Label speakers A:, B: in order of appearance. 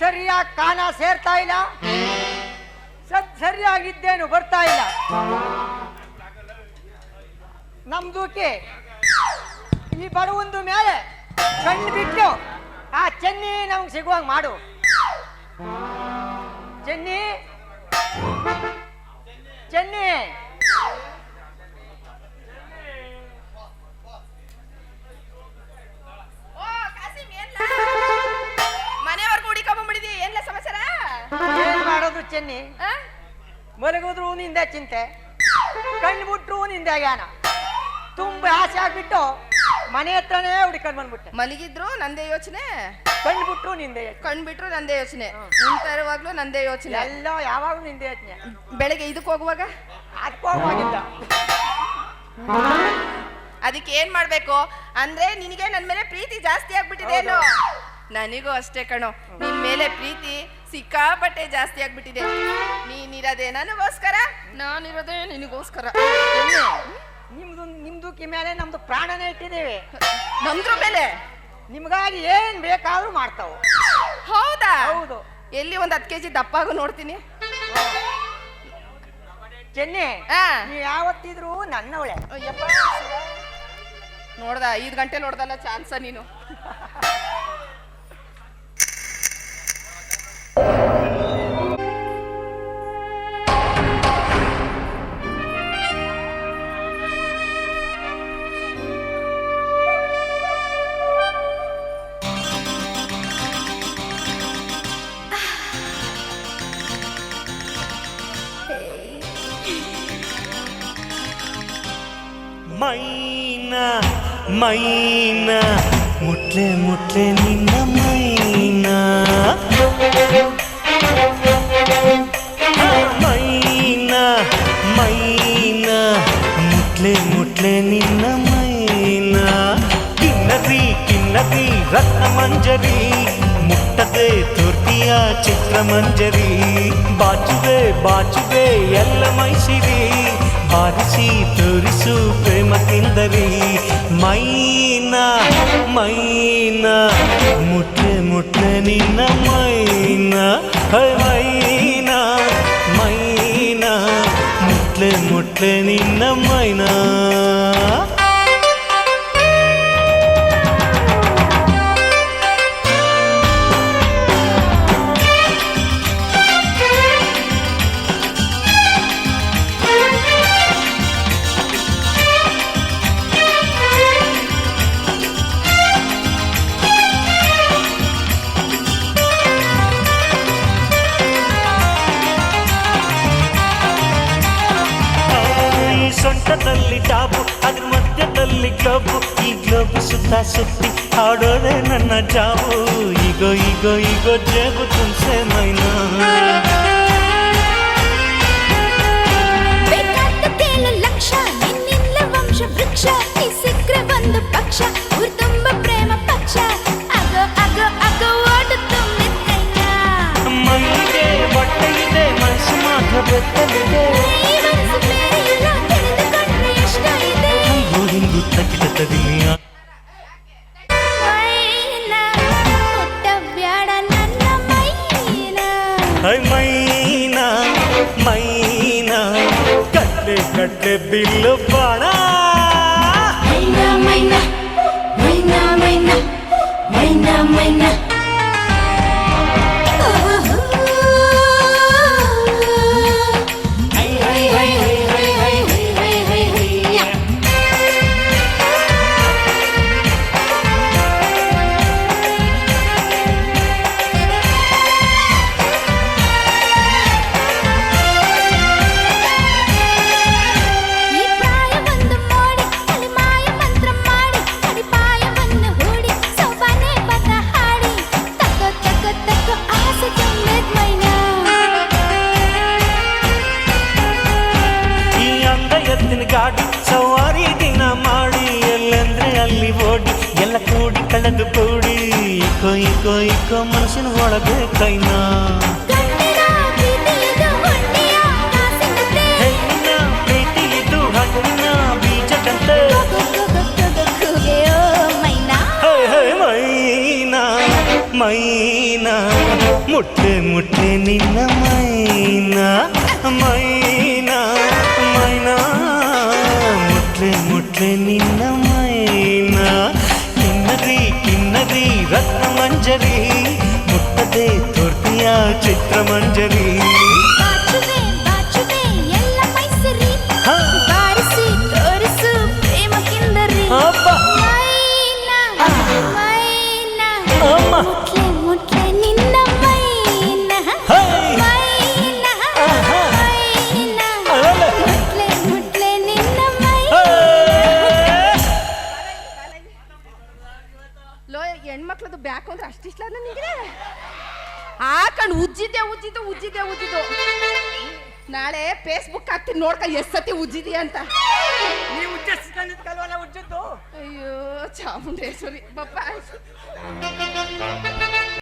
A: ಸರಿಯಾಗಿ ಕಾನ ಸೇರ್ತಾ ಇಲ್ಲ. ಸರಿಯಾಗಿದ್ದೇನು ಬರ್ತಾ ಇಲ್ಲ. ನಮ್ದೂಕೆ ಈ ಬಡವೊಂದು ಮೇಲೆ ಕಣ್ಣು ಬಿಟ್ಟು ಆ ಚೆನ್ನಿ ನಮ್ಗೆ ಸಿಗುವಂಗೆ ಮಾಡು. ಚೆನ್ನಿ ಏನ್ ಮಾಡೋದು ಚೆನ್ನಿ? ಮಲಗಿದ್ರು ನಿಂದೆ ಚಿಂತೆ ಕಣ್ಣು ಬಿಟ್ರು ನಿಂದೆ ಯಾನ ತುಂಬಾ ಆಸೆ ಆಗ್ಬಿಟ್ಟು ಮನೆ ಹತ್ರನೇ ಹುಡ್ಕೊಂಡ್ ಬಂದ್ಬಿಟ್ಟೆ.
B: ಮಲಗಿದ್ರು ನಂದೇ ಯೋಚನೆ
A: ಕಣ್ಣು ಬಿಟ್ರು ನಿಂದೆ ಕಣ್ಣು
B: ಬಿಟ್ರೂ ನಂದೇ ಯೋಚನೆ ನಿಂತ ಇರುವಾಗ್ಲೂ ನಂದೇ ಯೋಚನೆ.
A: ಎಲ್ಲ ಯಾವಾಗ್ಲೂ ನಿಂದೆ ಯೋಚನೆ.
B: ಬೆಳಗ್ಗೆ ಇದಕ್ಕೆ ಹೋಗುವಾಗ?
A: ಅದಕ್ಕೋಗಿದ್ದ
B: ಅದಕ್ಕೆ ಏನ್ ಮಾಡ್ಬೇಕು? ಅಂದ್ರೆ ನಿನಗೆ ನನ್ ಮೇಲೆ ಪ್ರೀತಿ ಜಾಸ್ತಿ ಆಗ್ಬಿಟ್ಟಿದೆ
A: ನನಿಗೂ
B: ನನಗೂ ಅಷ್ಟೇ ಕಣೋ. ನಿನ್ ಮೇಲೆ ಪ್ರೀತಿ ಸಿಕ್ಕಾಪಟ್ಟೆ ಜಾಸ್ತಿ ಆಗ್ಬಿಟ್ಟಿದೆ. ನೀನಿರೋದೇ ನನಗೋಸ್ಕರ? ನಾನಿರೋದೇ ನಿನಗೋಸ್ಕರ.
A: ನಿಮ್ದು ನಿಮ್ದು ಮೇಲೆ ನಮ್ದು ಪ್ರಾಣನೇ ಇಟ್ಟಿದ್ದೇವೆ.
B: ನಮ್ದ್ರ ಮೇಲೆ?
A: ನಿಮ್ಗಾಗಿ ಏನ್ ಬೇಕಾದ್ರೂ ಮಾಡ್ತಾವ.
B: ಹೌದಾ?
A: ಹೌದು.
B: ಎಲ್ಲಿ ಒಂದ್ ಹತ್ತು ಕೆಜಿ ದಪ್ಪಾಗು ನೋಡ್ತೀನಿ.
A: ಚೆನ್ನೆ. ನೀ ಯಾವತ್ತಿದ್ರು ನನ್ನವಳೆ.
B: ನೋಡ್ದ ಐದು ಗಂಟೆ ನೋಡ್ದಲ್ಲ ಚಾನ್ಸ ನೀನು.
C: మైనా మైనా ముట్లే ముట్లే నిన్న మైనా. మైనా మైనా ముట్లే ముట్లే నిన్న మైనా. కిన్నది కిన్నది రత్నమంజరి ಮುಟ್ಟದೆ ತುರ್ತಿಯ ಚಿತ್ರಮಂಜರಿ ಬಾಚುವೆ ಬಾಚುವೆ ಎಲ್ಲ ಮೈಸಿರಿ పారిసి తురిసు ప్రేమ కిందరి మైనా మైనా ముట్టె ముట్టె నిన్న మైనా. మైనా మైనా ముట్లె ముట్లె నిన్న మైనా. ಸೊಂಟದಲ್ಲಿ ಟಾಪು ಅದ್ರ ಮಧ್ಯದಲ್ಲಿ ಗ್ಲೋಬು ಈ ಗ್ಲೋಬು ಸುತ್ತ ಸುತ್ತಿ ಹಾಡೋದೆ ನನ್ನ ಜಾವು ಈಗೋ ಈಗೋ ಈಗೋ ಜೇಬು ತುನ್ಸೆ ಮೈನಾ
D: ಬೇಕಾದದ್ದೇನು ಲಕ್ಷ ನಿನ್ನಿಲ್ಲ ವಂಶ ವೃಕ್ಷ ಈ ಸಿಕ್ರೆ ಒಂದು ಪಕ್ಷ ಊರ್ ತುಂಬ ಪ್ರೇಮ ಪಕ್ಷ ಅಗೋ ಅಗೋ ಅಗೋ ಓಡು ತುಂಬಿದ್ದಯ್ಯ
C: ಮೈಗೆ ಬಟ್ಟೆ ಇದೆ ಮನಸ್ಸು ಮಾತ್ರ ಬೆತ್ತಲಿದೆ மைனா மைனா கட்டு கட்டு பில்லு பாடா ಓಡಿ ಎಲ್ಲ ಕೂಡಿ ಕಳೆದು ಕೂಡಿ ಇಕೋ ಇಕೋ ಇಕೋ ಮನಸ್ಸಿನ ಒಳಗೆ ಕೈನಾ
D: ಗಂಡಿನ ಪ್ರೀತಿಯದು ಹೊಟ್ಟೆಯ ಕಾಸಿನಂತೆ
C: ಹೆಣ್ಣಿನ ನಿನ್ನ
E: ಮೈ
D: ಚಿತ್ರಮಂಜರಿ ಹೆಣ್ಮಕ್ಳದು ಬ್ಯಾಕು ಅಂದ್ರೆ ಅಷ್ಟಿಷ್ಟ ಹಾಕೊಂಡು ಉಜ್ಜಿದ್ದೆ ಉಜ್ಜಿದ್ದು ಉಜ್ಜಿದ್ದೆ ಉಜ್ಜಿದ್ದು ನಾಳೆ ಫೇಸ್ಬುಕ್ ಹಾಕ್ತೀನಿ ನೋಡ್ಕ ಎಷ್ಟ್ ಸತಿ ಉಜ್ಜಿದ್ಯಾ ಅಂತ.
A: ನೀವು ಉಜ್ಜದ್ದು?
D: ಅಯ್ಯೋ ಚಾಮುಂಡೇಶ್ವರಿ ಬಪ್ಪ